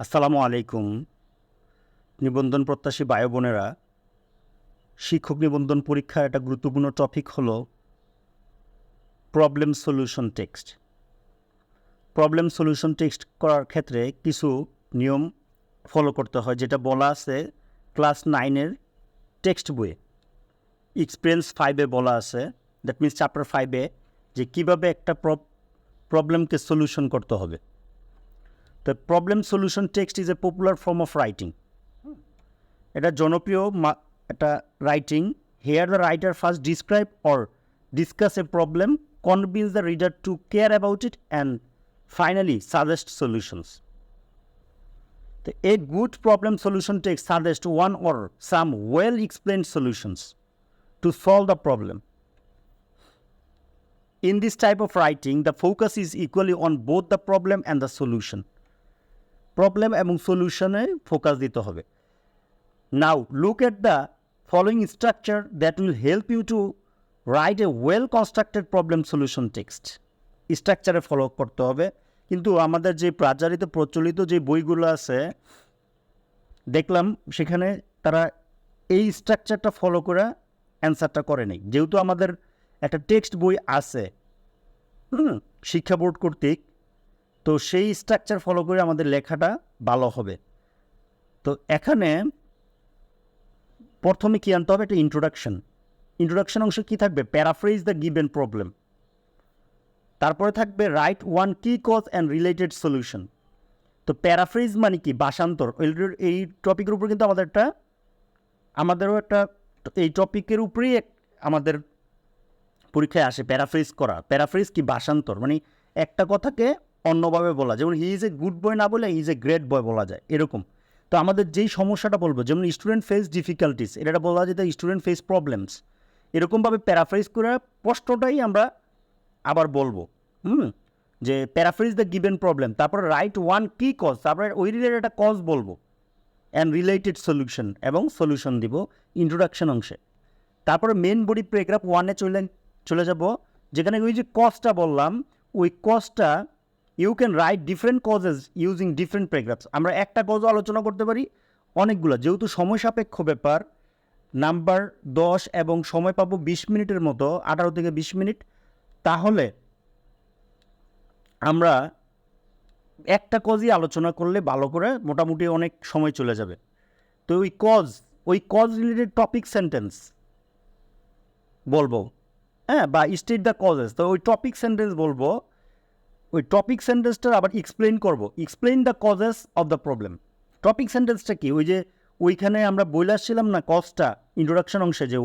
আসসালামু আলাইকুম, নিবন্ধন প্রত্যাশী ভাই বোনেরা। শিক্ষক নিবন্ধন পরীক্ষার একটা গুরুত্বপূর্ণ টপিক হলো problem solution text problem solution text করার ক্ষেত্রে কিছু নিয়ম ফলো করতে হয়, যেটা বলা আছে ক্লাস নাইনের টেক্সট বইয়ে। এক্সপিরিয়েন্স ফাইভে বলা আছে দ্যাট মিনস চ্যাপ্টার ফাইভে যে কীভাবে একটা প্রবলেমকে সলিউশন করতে হবে। The problem solution text is a popular form of writing. এটা জনপ্রিয় একটা writing where the writer first describe or discuss a problem convince the reader to care about it and finally suggest solutions তো a good problem solution text suggest one or some well explained solutions to solve the problem In this type of writing, the focus is equally on both the problem and the solution. Problem এবং সলিউশনে focus দিতে হবে। Now look at the following structure that will help you to write a well constructed problem solution text স্ট্রাকচারে follow করতে হবে। কিন্তু আমাদের যে প্রাচারিত, প্রচলিত যে বইগুলো আছে, দেখলাম সেখানে তারা এই স্ট্রাকচারটা ফলো করে অ্যান্সারটা করে নেই। যেহেতু আমাদের একটা টেক্সট বই আছে শিক্ষা বোর্ড কর্তৃক তো সেই স্ট্রাকচার ফলো করে আমাদের লেখাটা ভালো হবে। তো এখানে প্রথমে কী আনতে হবে? একটা ইন্ট্রোডাকশন ইন্ট্রোডাকশন অংশে কী থাকবে? প্যারাফ্রেজ দ্য গিভেন প্রবলেম তারপরে থাকবে write one key cause and related solution তো প্যারাফ্রেজ মানে কি? ভাষান্তর। এই- টপিকের উপর কিন্তু আমাদের একটা, আমাদেরও একটা এই টপিকের উপরেই আমাদের পরীক্ষায় আসে প্যারাফ্রেজ করা। প্যারাফ্রেজ কি? ভাষান্তর। মানে একটা কথাকে অন্যভাবে বলা যেমন he is a good boy না বলে ইজ এ গ্রেট বয় বলা যায়, এরকম। তো আমাদের যেই সমস্যাটা বলব, যেমন স্টুডেন্ট ফেস ডিফিকাল্টিস এটা বলা যেত স্টুডেন্ট ফেস প্রবলেমস এরকমভাবে প্যারাফ্রেজ করে স্পষ্টটাই আমরা আবার বলব। হুম? যে প্যারাফ্রেজ দ্য গিভেন প্রবলেম তারপর রাইট ওয়ান কি কজ তারপরে ওই রিলেটেড একটা কজ বলব। অ্যান্ড রিলেটেড সলিউশন এবং সলিউশন দিব ইন্ট্রোডাকশন অংশে। তারপরে মেন বডি প্যারাগ্রাফ ওয়ানে চলে চলে যাব। যেখানে ওই যে কজটা বললাম, ওই কজটা you can write different causes using different paragraphs আমরা একটা কজও আলোচনা করতে পারি, অনেকগুলো। যেহেতু সময় সাপেক্ষ ব্যাপার নাম্বার দশ এবং সময় পাবো বিশ মিনিটের মতো, আঠারো থেকে বিশ মিনিট। তাহলে আমরা একটা কজই আলোচনা করলে ভালো করে মোটামুটি অনেক সময় চলে যাবে। তো ওই কজ ওই কজ রিলেটেড টপিক সেন্টেন্স বলব হ্যাঁ? বা স্টেট দ্য কজেস তো ওই টপিক সেন্টেন্স বলব ওই টপিক সেন্টেন্সটা আবার এক্সপ্লেন করব। Explain the causes of the problem topic সেন্টেন্সটা কি? ওই যে ওইখানে আমরা বলে আসছিলাম না কজটা ইন্ট্রোডাকশন অংশে যে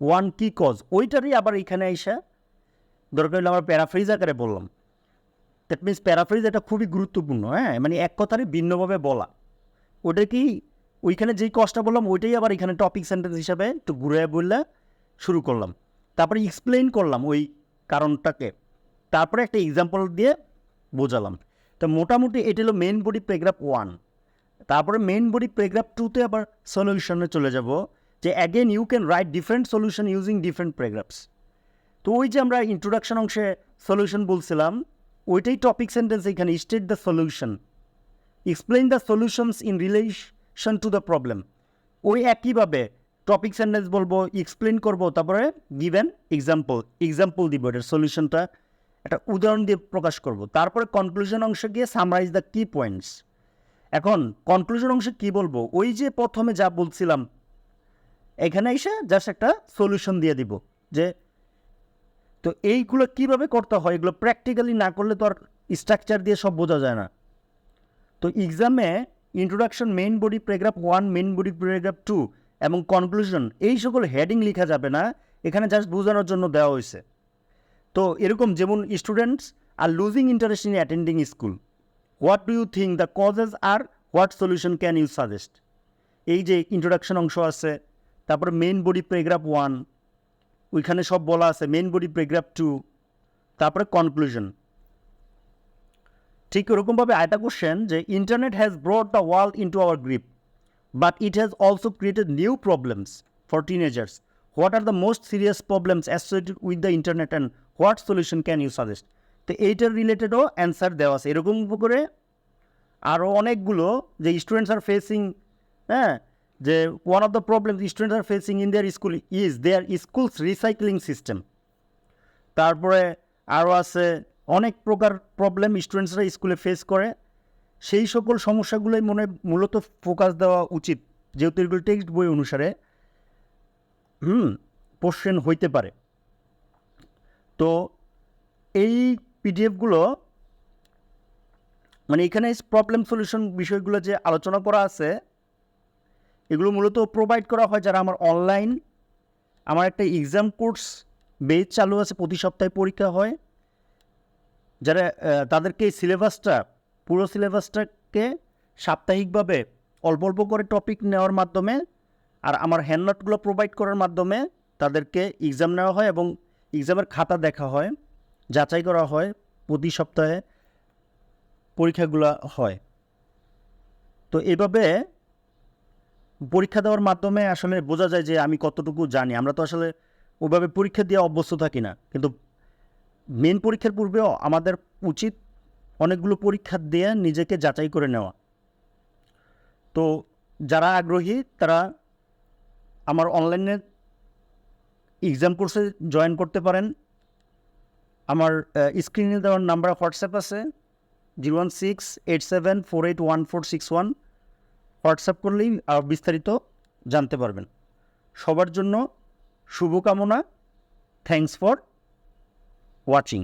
ওয়ান কি কজ ওইটারই আবার এইখানে এসে দরকার হলে আমরা প্যারাফ্রিজ আকারে বললাম। দ্যাট মিনস প্যারাফ্রিজ এটা খুবই গুরুত্বপূর্ণ হ্যাঁ? মানে এক কথারই ভিন্নভাবে বলা। ওটা কি? ওইখানে যেই কজটা বললাম, ওইটাই আবার এখানে টপিক সেন্টেন্স হিসাবে একটু ঘুরে বললে শুরু করলাম। তারপরে এক্সপ্লেন করলাম ওই কারণটাকে। তারপরে একটা এক্সাম্পল দিয়ে বোঝালাম। তো মোটামুটি এটা হলো মেন বডি প্যারাগ্রাফ ওয়ান তারপরে মেন বডি প্যারাগ্রাফ টুতে আবার সলিউশনে চলে যাব, যে again you can write different solution using different paragraphs তো ওই যে আমরা ইন্ট্রোডাকশন অংশে সলিউশন বলছিলাম, ওইটাই টপিক সেন্টেন্স এখানে state the solution explain the solutions in relation to the problem ওই একইভাবে টপিক সেন্টেন্স বলব এক্সপ্লেন করব, তারপরে গিভেন এক্সাম্পল এক্সাম্পল দিব, এটার সলিউশনটা একটা উদাহরণ দিয়ে প্রকাশ করব। তারপরে কনক্লুশন অংশে গিয়ে সামরাইজ দ্য কি পয়েন্টস এখন কনক্লুশন অংশে কি বলব? ওই যে প্রথমে যা বলছিলাম, এখানে এসে জাস্ট একটা সলিউশন দিয়ে দিব যে, তো এইগুলো কীভাবে করতে হয়? এগুলো প্র্যাকটিক্যালি না করলে তো আর স্ট্রাকচার দিয়ে সব বোঝা যায় না। তো এক্সামে introduction main body paragraph one main body paragraph two এবং কনক্লুশন এই সকল হেডিং লেখা যাবে না। এখানে জাস্ট বোঝানোর জন্য দেওয়া হয়েছে। তো এরকম যেমন students are losing interest in attending school what do you think the causes are what solution can you suggest এই যে ইন্ট্রোডাকশন অংশ আছে, তারপরে মেইন বডি প্যারাগ্রাফ ওয়ান ওইখানে সব বলা আছে মেইন বডি প্যারাগ্রাফ টু তারপরে কনক্লুশন ঠিক ওরকমভাবে আরেকটা কোশ্চেন যে internet has brought the world into our grip but it has also created new problems for teenagers what are the most serious problems associated with the internet and what solution can you suggest? তো এইটার রিলেটেডও answer দেওয়া আছে। এরকম করে আরও অনেকগুলো যে স্টুডেন্টস আর ফেসিং হ্যাঁ যে one of the problem students are facing in their school is their schools recycling system তারপরে আরও আছে অনেক প্রকার প্রবলেম স্টুডেন্টসরা স্কুলে ফেস করে। সেই সকল সমস্যাগুলোই মনে, মূলত ফোকাস দেওয়া উচিত, যেহেতু এগুলো টেক্সট বই অনুসারে, হুম কোশ্চেন হইতে পারে। এই পিডিএফগুলো মানে এখানে প্রবলেম সলিউশন বিষয়গুলো যে আলোচনা করা আছে, এগুলো মূলত প্রোভাইড করা হয় যারা আমার অনলাইন আমার একটা এক্সাম কোর্স বেজ চালু আছে প্রতি সপ্তাহে পরীক্ষা হয়, যারা তাদেরকে এই সিলেবাসটা পুরো সিলেবাসটাকে সাপ্তাহিকভাবে অল্প অল্প করে টপিক নেওয়ার মাধ্যমে আর আমার হ্যান্ডনোটগুলো প্রোভাইড করার মাধ্যমে তাদেরকে এক্সাম নেওয়া হয় এবং এক্সামের খাতা দেখা হয়, যাচাই করা হয়, প্রতি সপ্তাহে পরীক্ষাগুলো হয়। তো এভাবে পরীক্ষা দেওয়ার মাধ্যমে আসলে বোঝা যায় যে আমি কতটুকু জানি। আমরা তো আসলে ওভাবে পরীক্ষা দিয়ে অভ্যস্ত থাকি না। কিন্তু মেন পরীক্ষার পূর্বেও আমাদের উচিত অনেকগুলো পরীক্ষা দিয়ে নিজেকে যাচাই করে নেওয়া। তো যারা আগ্রহী, তারা আমার অনলাইনে এক্সাম কোর্সে জয়েন করতে পারেন। আমার স্ক্রিনে দেওয়ার নাম্বার হোয়াটসঅ্যাপ আছে। Zero one six eight seven four eight one four six one WhatsApp করলেই বিস্তারিত জানতে পারবেন। সবার জন্য শুভকামনা। Thanks for watching